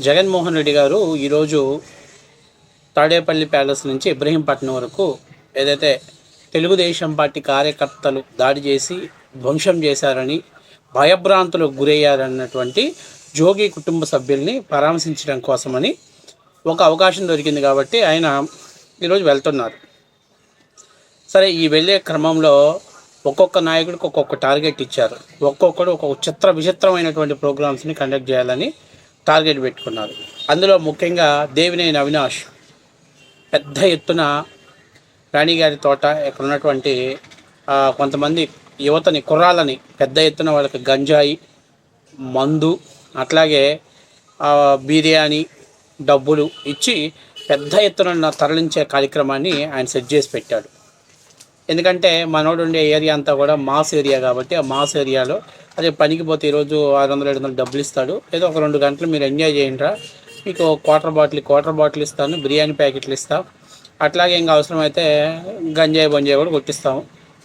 జగన్మోహన్ రెడ్డి గారు ఈరోజు తాడేపల్లి ప్యాలెస్ నుంచి ఇబ్రహీంపట్నం వరకు ఏదైతే తెలుగుదేశం పార్టీ కార్యకర్తలు దాడి చేసి ధ్వంసం చేశారని భయభ్రాంతులకు గురయ్యారన్నటువంటి జోగి కుటుంబ సభ్యుల్ని పరామర్శించడం కోసమని ఒక అవకాశం దొరికింది కాబట్టి ఆయన ఈరోజు వెళ్తున్నారు. సరే ఈ వెళ్ళే క్రమంలో ఒక్కొక్క నాయకుడికి ఒక్కొక్క టార్గెట్ ఇచ్చారు. ఒక్కొక్కడు ఒక్కొక్క చిత్ర విచిత్రమైనటువంటి ప్రోగ్రామ్స్ని కండక్ట్ చేయాలని టార్గెట్ పెట్టుకున్నారు. అందులో ముఖ్యంగా దేవినేని అవినాష్. పెద్ద ఎత్తున రాణిగారి తోట ఇక్కడ ఉన్నటువంటి కొంతమంది యువతని కుర్రాళ్ళని పెద్ద ఎత్తున వాళ్ళకి గంజాయి మందు అట్లాగే బిర్యానీ డబ్బులు ఇచ్చి పెద్ద ఎత్తున తరలించే కార్యక్రమాన్ని ఆయన సెట్ చేసి పెట్టాడు. ఎందుకంటే మనోడు ఉండే ఏరియా అంతా కూడా మాస్ ఏరియా కాబట్టి ఆ మాస్ ఏరియాలో అదే పనికి పోతే ఈరోజు ఆరు వందలు ఏడు వందలు డబ్బులు ఇస్తాడు. ఏదో ఒక రెండు గంటలు మీరు ఎంజాయ్ చేయండిరా. మీకు క్వార్టర్ బాటిల్ క్వార్టర్ బాటిల్ ఇస్తాను బిర్యానీ ప్యాకెట్లు ఇస్తాం. అట్లాగే ఇంకా అవసరమైతే గంజాయి బంజాయి కూడా కొట్టిస్తాము.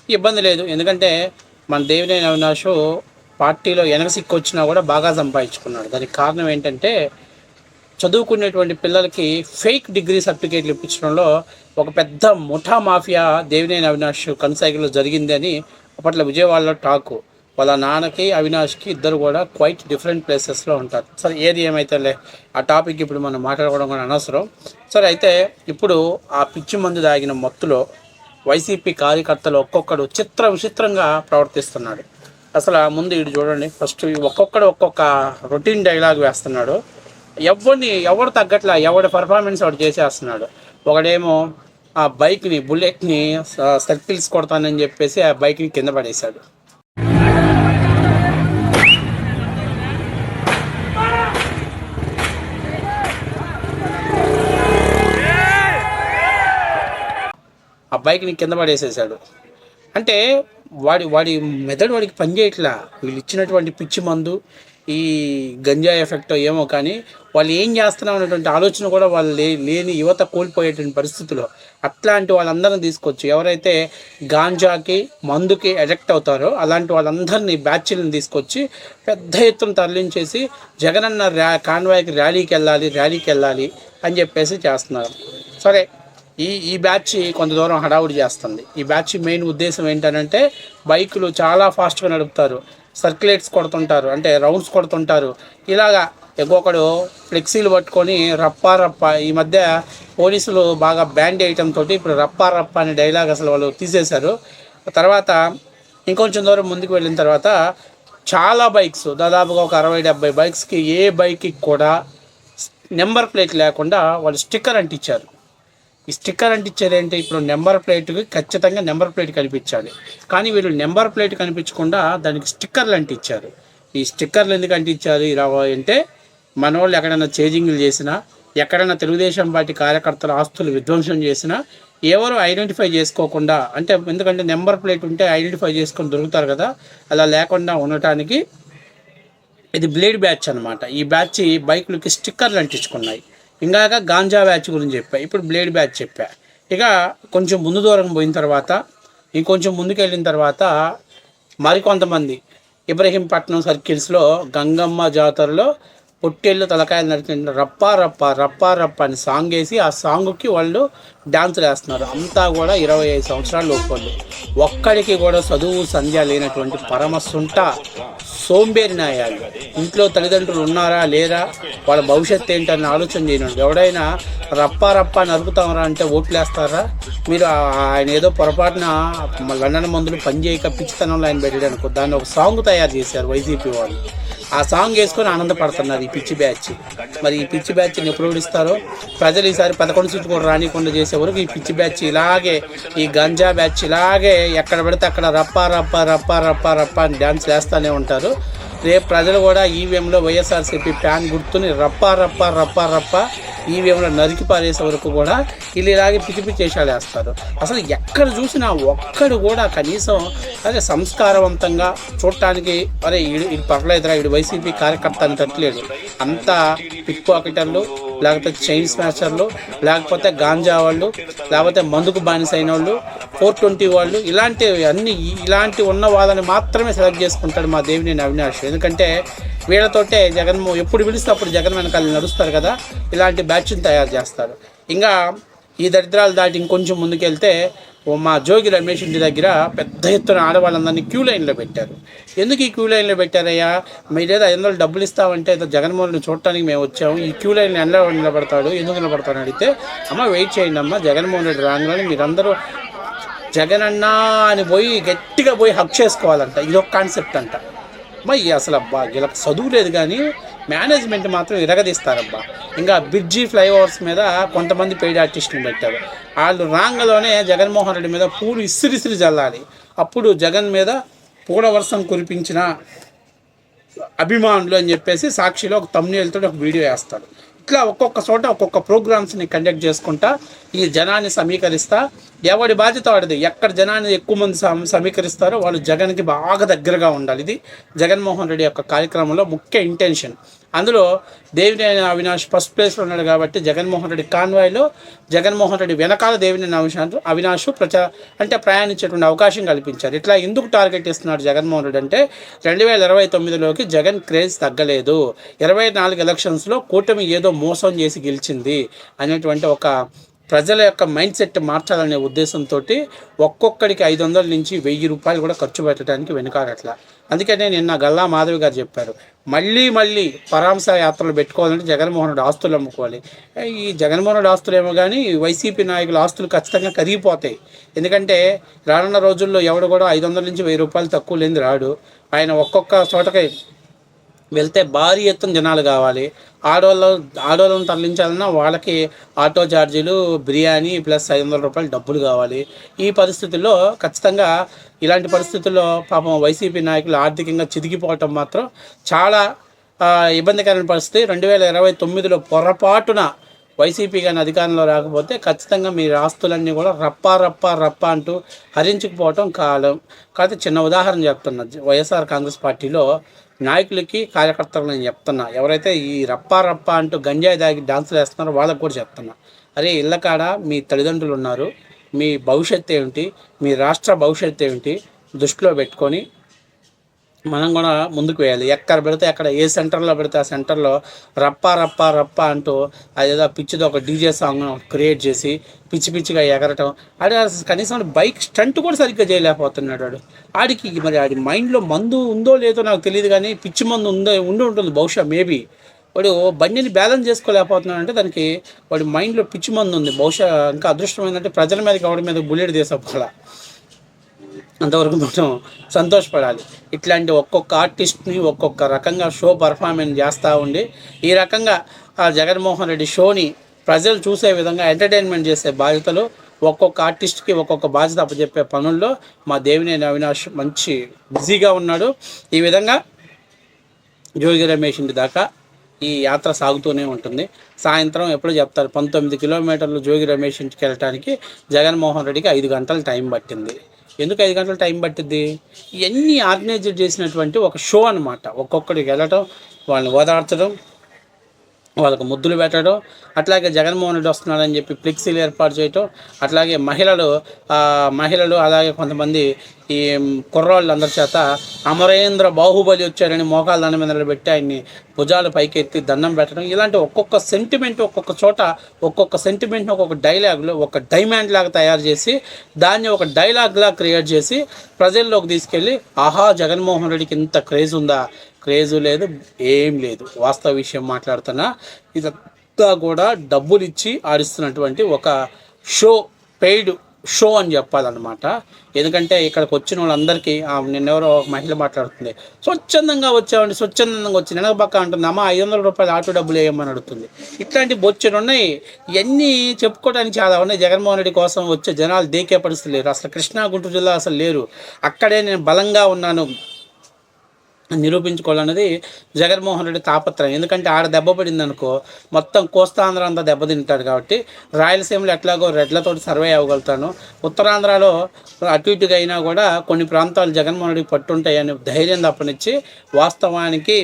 ఇబ్బంది లేదు. ఎందుకంటే మన దేవినేని అవినాష్ పార్టీలో వెనక సిక్కు వచ్చినా కూడా బాగా సంపాదించుకున్నాడు. దానికి కారణం ఏంటంటే చదువుకునేటువంటి పిల్లలకి ఫేక్ డిగ్రీ సర్టిఫికేట్లు ఇప్పించడంలో ఒక పెద్ద ముఠా మాఫియా దేవినేని అవినాష్ కన్సైకిల్లో జరిగిందని అప్పట్లో విజయవాడలో టాకు. వాళ్ళ నాన్నకి అవినాష్కి ఇద్దరు కూడా క్వైట్ డిఫరెంట్ ప్లేసెస్లో ఉంటారు. సరే ఏది ఏమైతేలే ఆ టాపిక్ ఇప్పుడు మనం మాట్లాడుకోవడం కూడా అనవసరం. సరే అయితే ఇప్పుడు ఆ పిచ్చి మందు తాగిన మత్తులో వైసీపీ కార్యకర్తలు ఒక్కొక్కడు చిత్ర విచిత్రంగా ప్రవర్తిస్తున్నాడు. అసలు ఆ ముందు ఇటు చూడండి ఫస్ట్ ఒక్కొక్కడు ఒక్కొక్క రొటీన్ డైలాగ్ వేస్తున్నాడు. ఎవరిని ఎవరు తగ్గట్లా ఎవడి పర్ఫార్మెన్స్ వాడు చేసేస్తున్నాడు. ఒకడేమో ఆ బైక్ని బుల్లెట్ని సర్కిల్స్ కొడతానని చెప్పేసి ఆ బైక్ని కింద పడేశాడు. ఆ బైక్ని కింద పడేసేసాడు అంటే వాడి వాడి మెదడు వాడికి పనిచేయట్లా వీళ్ళు ఇచ్చినటువంటి పిచ్చి మందు ఈ గంజా ఎఫెక్ట్ ఏమో కానీ వాళ్ళు ఏం చేస్తున్నాం అనేటువంటి ఆలోచన కూడా వాళ్ళు లే లేని యువత కోల్పోయేటువంటి పరిస్థితుల్లో అట్లాంటి వాళ్ళందరిని తీసుకొచ్చి. ఎవరైతే గాంజాకి మందుకి అడిక్ట్ అవుతారో అలాంటి వాళ్ళందరినీ బ్యాచ్లను తీసుకొచ్చి పెద్ద ఎత్తున తరలించేసి జగనన్న ర్యా కాన్వాయ్కి ర్యాలీకి వెళ్ళాలి ర్యాలీకి వెళ్ళాలి అని చెప్పేసి చేస్తున్నారు. సరే ఈ ఈ బ్యాచ్ కొంత దూరం హడావుడి చేస్తుంది. ఈ బ్యాచ్ మెయిన్ ఉద్దేశం ఏంటంటే బైకులు చాలా ఫాస్ట్గా నడుపుతారు. సర్క్యులేట్స్ కొడుతుంటారు. అంటే రౌండ్స్ కొడుతుంటారు. ఇలాగా ఒక్కొక్కడు ఫ్లెక్సీలు పట్టుకొని రప్పా రప్ప ఈ మధ్య పోలీసులు బాగా బ్యాండ్ వేయటం తోటి ఇప్పుడు రప్పా రప్ప అనే డైలాగ్ అసలు వాళ్ళు తీసేశారు. తర్వాత ఇంకొంచెం దూరం ముందుకు వెళ్ళిన తర్వాత చాలా బైక్స్ దాదాపుగా ఒక అరవై డెబ్బై బైక్స్కి ఏ బైక్కి కూడా నెంబర్ ప్లేట్ లేకుండా వాళ్ళు స్టిక్కర్ అంటించారు. ఈ స్టిక్కర్ అంటించేది ఏంటి? ఇప్పుడు నెంబర్ ప్లేట్కి ఖచ్చితంగా నెంబర్ ప్లేట్ కనిపించాలి. కానీ వీళ్ళు నెంబర్ ప్లేట్ కనిపించకుండా దానికి స్టిక్కర్లు అంటించారు ఈ స్టిక్కర్లు ఎందుకు అంటించారు అంటే మన వాళ్ళు ఎక్కడైనా చేజింగ్లు చేసినా ఎక్కడైనా తెలుగుదేశం పార్టీ కార్యకర్తల ఆస్తులు విధ్వంసం చేసినా ఎవరు ఐడెంటిఫై చేసుకోకుండా అంటే ఎందుకంటే నెంబర్ ప్లేట్ ఉంటే ఐడెంటిఫై చేసుకొని దొరుకుతారు కదా అలా లేకుండా ఉండటానికి ఇది బ్లేడ్ బ్యాచ్ అనమాట ఈ బ్యాచ్ బైకులకి స్టిక్కర్లు అంటించుకున్నాయి. ఇంకాక గాంజా బ్యాచ్ గురించి చెప్పా ఇప్పుడు బ్లేడ్ బ్యాచ్ చెప్పా. ఇక కొంచెం ముందు దూరం పోయిన తర్వాత ఇంకొంచెం ముందుకు వెళ్ళిన తర్వాత మరికొంతమంది ఇబ్రహీంపట్నం సర్కిల్స్లో గంగమ్మ జాతరలో పొట్టేళ్ళు తలకాయలు నడిచిన రప్పా రప్ప రప్పా రప్ప అని సాంగ్ వేసి ఆ సాంగ్కి వాళ్ళు డ్యాన్సులు వేస్తున్నారు. అంతా కూడా ఇరవై ఐదు సంవత్సరాలు లోపలు ఒక్కడికి కూడా చదువు సంధ్య లేనటువంటి పరమసుంట సోంబేరి నాయాలు. ఇంట్లో తల్లిదండ్రులు ఉన్నారా లేరా వాళ్ళ భవిష్యత్తు ఏంటని ఆలోచన చేయను ఎవడైనా రప్పా రప్ప నరుకుతామరా అంటే ఓట్లేస్తారా మీరు ఆయన ఏదో పొరపాటున లండన్ మందులు పనిచేయక పిచ్చితనంలో ఆయన పెట్టాడు అనుకో దాన్ని ఒక సాంగ్ తయారు చేశారు వైసీపీ వాళ్ళు. ఆ సాంగ్ వేసుకొని ఆనందపడుతున్నారు ఈ పిచ్చి బ్యాచ్. మరి ఈ పిచ్చి బ్యాచ్ని ఎప్పుడు విడిస్తారో? ప్రజలు ఈసారి పదకొండు సీట్లు కూడా రానికుండా చేసే వరకు ఈ పిచ్చి బ్యాచ్ ఇలాగే ఈ గంజా బ్యాచ్ ఇలాగే ఎక్కడ పడితే అక్కడ రప్ప రప్ప రప్ప రప్ప రప్ప అని డ్యాన్స్ వేస్తూనే ఉంటారు. రేపు ప్రజలు కూడా ఈవీఎంలో వైఎస్ఆర్సీపీ ప్యాన్ గుర్తుని రప్ప రప్ప రప్ప రప్ప ఈవీఎంలో నరికి పారేసే వరకు కూడా వీళ్ళు ఇలాగే పిచ్చి పిచ్చి వేస్తారు. అసలు ఎక్కడ చూసినా ఒక్కడు కూడా కనీసం అదే సంస్కారవంతంగా చూడటానికి అరే ఈడు ఇది పర్లేదురా ఈడు వైసీపీ కార్యకర్త అని తట్టలేడు. అంతా పిక్ పాకెటర్లు లేకపోతే చైన్ స్మాషర్లు లేకపోతే గాంజా వాళ్ళు లేకపోతే మందుకు బానిస అయిన వాళ్ళు ఫోర్ ట్వంటీ వాళ్ళు ఇలాంటి అన్ని ఇలాంటి ఉన్న వాళ్ళని మాత్రమే సెలెక్ట్ చేసుకుంటాడు మా దేవినేని అవినాష్. ఎందుకంటే వీళ్ళతోటే జగన్మోహన్ ఎప్పుడు పిలిస్తే అప్పుడు జగన్ వెనకాల నడుస్తారు కదా ఇలాంటి బ్యాచ్ని తయారు చేస్తారు. ఇంకా ఈ దరిద్రాలు దాటి ఇంకొంచెం ముందుకెళ్తే మా జోగి రమేష్ ఇంటి దగ్గర పెద్ద ఎత్తున ఆడవాళ్ళందరినీ క్యూ లైన్లో పెట్టారు. ఎందుకు ఈ క్యూ లైన్లో పెట్టారయ్యా? మీరేదో ఐదు వందలు డబ్బులు ఇస్తామంటే ఏదో జగన్మోహన్ చూడటానికి మేము వచ్చాము. ఈ క్యూ లైన్ ఎలా నిలబడతాడు? ఎందుకు నిలబడతాడు అడిగితే అమ్మ వెయిట్ చేయండి అమ్మ జగన్మోహన్ రెడ్డి రాగానే మీరందరూ జగన్ అన్నా అని పోయి గట్టిగా పోయి హక్ చేసుకోవాలంట. ఇదొక కాన్సెప్ట్ అంట. అమ్మా ఈ అసలు అబ్బా వీళ్ళకి చదువు లేదు కానీ మేనేజ్మెంట్ మాత్రం ఇరగదీస్తారబ్బా. ఇంకా బ్రిడ్జి ఫ్లైఓవర్స్ మీద కొంతమంది పెయిడ్ ఆర్టిస్టులు పెట్టారు. వాళ్ళు రాంగలోనే జగన్మోహన్ రెడ్డి మీద పూలు ఇసిరిసిరి చల్లాలి అప్పుడు జగన్ మీద పూల వర్షం కురిపించిన అభిమానులు అని చెప్పేసి సాక్షిలో ఒక తమ్నేలతో ఒక వీడియో వేస్తాడు. ఇట్లా ఒక్కొక్క చోట ఒక్కొక్క ప్రోగ్రామ్స్ని కండక్ట్ చేసుకుంటా ఈ జనాన్ని సమీకరిస్తా? ఎవడి బాధ్యత వాడిది? ఎక్కడ జనాన్ని ఎక్కువ మంది సమ- సమీకరిస్తారో వాళ్ళు జగన్కి బాగా దగ్గరగా ఉండాలి. ఇది జగన్మోహన్ రెడ్డి యొక్క కార్యక్రమంలో ముఖ్య ఇంటెన్షన్ అందులో దేవినేని అవినాష్ ఫస్ట్ ప్లేస్లో ఉన్నాడు కాబట్టి జగన్మోహన్ రెడ్డి కాన్వాయ్లో జగన్మోహన్ రెడ్డి వెనకాల దేవినేని అవినాష్ అవినాష్ ప్రచా అంటే ప్రయాణించేటువంటి అవకాశం కల్పించారు. ఇట్లా ఎందుకు టార్గెట్ ఇస్తున్నాడు జగన్మోహన్ రెడ్డి అంటే రెండు వేల ఇరవై తొమ్మిదిలోకి జగన్ క్రేజ్ తగ్గలేదు. ఇరవై నాలుగు ఎలక్షన్స్లో కూటమి ఏదో మోసం చేసి గెలిచింది అనేటువంటి ఒక ప్రజల యొక్క మైండ్ సెట్ మార్చాలనే ఉద్దేశంతో ఒక్కొక్కడికి ఐదు వందల నుంచి వెయ్యి రూపాయలు కూడా ఖర్చు పెట్టడానికి వెనుకాడట్లా. అందుకనే నిన్న గల్లా మాధవి గారు చెప్పారు మళ్ళీ మళ్ళీ పరామర్శ యాత్రలు పెట్టుకోవాలంటే జగన్మోహన్ రెడ్డి ఆస్తులు అమ్ముకోవాలి. ఈ జగన్మోహన్ రెడ్డి ఆస్తులు ఏమో కానీ వైసీపీ నాయకుల ఆస్తులు ఖచ్చితంగా కరిగిపోతాయి. ఎందుకంటే రానున్న రోజుల్లో ఎవడు కూడా ఐదు వందల నుంచి వెయ్యి రూపాయలు తక్కువ లేని రాడు. ఆయన ఒక్కొక్క చోటకి వెళ్తే భారీ ఎత్తున జనాలు కావాలి. ఆడవాళ్ళు ఆడవాళ్ళని తరలించాలన్నా వాళ్ళకి ఆటో ఛార్జీలు బిర్యానీ ప్లస్ ఐదు వందల రూపాయలు డబ్బులు కావాలి. ఈ పరిస్థితుల్లో ఖచ్చితంగా ఇలాంటి పరిస్థితుల్లో పాపం వైసీపీ నాయకులు ఆర్థికంగా చితికిపోవటం మాత్రం చాలా ఇబ్బందికరమైన పరిస్థితి. రెండు వేల ఇరవై తొమ్మిదిలో పొరపాటున వైసీపీ కానీ అధికారంలో రాకపోతే ఖచ్చితంగా మీ ఆస్తులన్నీ కూడా రప్పా రప్పా రప్పా అంటూ హరించుకుపోవటం కాలం. కాకపోతే చిన్న ఉదాహరణ చెప్తున్నా. వైఎస్ఆర్ కాంగ్రెస్ పార్టీలో నాయకులకి కార్యకర్తలకు నేను చెప్తున్నా. ఎవరైతే ఈ రప్పా రప్పా అంటూ గంజాయి దాగి డాన్సులు వేస్తున్నారో వాళ్ళకి కూడా చెప్తున్నా. అరే ఇళ్ళ కాడ మీ తల్లిదండ్రులు ఉన్నారు మీ భవిష్యత్తు ఏమిటి మీ రాష్ట్ర భవిష్యత్తు ఏమిటి దృష్టిలో పెట్టుకొని మనం కూడా ముందుకు వేయాలి. ఎక్కడ పెడితే అక్కడ ఏ సెంటర్లో పెడితే ఆ సెంటర్లో రప్ప రప్ప రప్ప అంటూ అదేదో పిచ్చితో ఒక డీజే సాంగ్ క్రియేట్ చేసి పిచ్చి పిచ్చిగా ఎగరటం. ఆడ కనీసం బైక్ స్టంట్ కూడా సరిగ్గా చేయలేకపోతున్నాడు వాడు ఆడికి మరి ఆడి మైండ్లో మందు ఉందో లేదో నాకు తెలియదు కానీ పిచ్చి మందు ఉందో ఉండి ఉంటుంది బహుశా మేబీ. వాడు బండిని బ్యాలెన్స్ చేసుకోలేకపోతున్నాడు అంటే దానికి వాడి మైండ్లో పిచ్చి మందు ఉంది. బహుశా ఇంకా అదృష్టం ఏంటంటే ప్రజల మీద ఎవడి మీద బుల్లెట్ తీసుకోవాలా అంతవరకు మనం సంతోషపడాలి. ఇట్లాంటి ఒక్కొక్క ఆర్టిస్ట్ని ఒక్కొక్క రకంగా షో పర్ఫార్మెన్స్ చేస్తూ ఉండి ఈ రకంగా ఆ జగన్మోహన్ రెడ్డి షోని ప్రజలు చూసే విధంగా ఎంటర్టైన్మెంట్ చేసే బాధ్యతలు ఒక్కొక్క ఆర్టిస్ట్కి ఒక్కొక్క బాధ్యత అప్పచెప్పే పనుల్లో మా దేవినేని అవినాష్ మంచి బిజీగా ఉన్నాడు. ఈ విధంగా జోగి రమేష్ ఇంటి దాకా ఈ యాత్ర సాగుతూనే ఉంటుంది. సాయంత్రం ఎప్పుడు చెప్తారు పంతొమ్మిది కిలోమీటర్లు జోగి రమేష్ ఇంటికి వెళ్ళటానికి జగన్మోహన్ రెడ్డికి ఐదు గంటల టైం పట్టింది. ఎందుకు ఐదు గంటలు టైం పట్టిద్ది? ఇవన్నీ ఆర్గనైజ్ చేసినటువంటి ఒక షో అనమాట ఒక్కొక్కడికి వెళ్ళటం వాళ్ళని ఓదార్చడం వాళ్ళకు ముద్దులు పెట్టడం అట్లాగే జగన్మోహన్ రెడ్డి వస్తున్నాడని చెప్పి ఫ్లెక్సీలు ఏర్పాటు చేయటం అట్లాగే మహిళలు మహిళలు అలాగే కొంతమంది ఈ కుర్రాళ్ళు అందరి చేత అమరేంద్ర బాహుబలి వచ్చారని మోకాలు దండం మీద పెట్టి ఆయన్ని భుజాలు పైకెత్తి దండం పెట్టడం ఇలాంటి ఒక్కొక్క సెంటిమెంట్ ఒక్కొక్క చోట ఒక్కొక్క సెంటిమెంట్ని ఒక్కొక్క డైలాగ్లో ఒక డైమండ్ లాగా తయారు చేసి దాన్ని ఒక డైలాగ్లా క్రియేట్ చేసి ప్రజల్లోకి తీసుకెళ్ళి ఆహా జగన్మోహన్ రెడ్డికి ఇంత క్రేజ్ ఉందా? క్రేజు లేదు ఏం లేదు. వాస్తవ విషయం మాట్లాడుతున్నా ఇదంతా కూడా డబ్బులు ఇచ్చి ఆడిస్తున్నటువంటి ఒక షో పెయిడ్ షో అని చెప్పాలన్నమాట. ఎందుకంటే ఇక్కడికి వచ్చిన వాళ్ళందరికీ నిన్నెవరో ఒక మహిళ మాట్లాడుతుంది స్వచ్ఛందంగా వచ్చామండి స్వచ్ఛందంగా వచ్చి వెనక పక్క అంటుంది. అమ్మ ఐదు వందల రూపాయలు ఆటో డబ్బులు వేయమని అడుగుతుంది. ఇట్లాంటి బొచ్చులు ఉన్నాయి. ఇవన్నీ చెప్పుకోవడానికి చాలా ఉన్నాయి. జగన్మోహన్ రెడ్డి కోసం వచ్చే జనాలు దేకే పరిస్థితి లేరు. అసలు కృష్ణా గుంటూరు జిల్లా అసలు లేరు. అక్కడే నేను బలంగా ఉన్నాను. నిరూపించుకోవాలన్నది జగన్మోహన్ రెడ్డి తాపత్రయం. ఎందుకంటే ఆడ దెబ్బ పడింది అనుకో మొత్తం కోస్తాంధ్ర అంతా దెబ్బతింటాడు కాబట్టి రాయలసీమలో ఎట్లాగో రెడ్లతోటి సర్వే అవ్వగలుగుతాను. ఉత్తరాంధ్రలో అటు ఇటుగా అయినా కూడా కొన్ని ప్రాంతాలు జగన్మోహన్ రెడ్డి పట్టుంటాయని ధైర్యం తప్పనిచ్చి వాస్తవానికి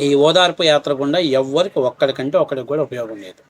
ఈ ఓదార్పు యాత్ర గుండా ఎవ్వరికి ఒక్కడికంటే ఒక్కడికి కూడా ఉపయోగం లేదు.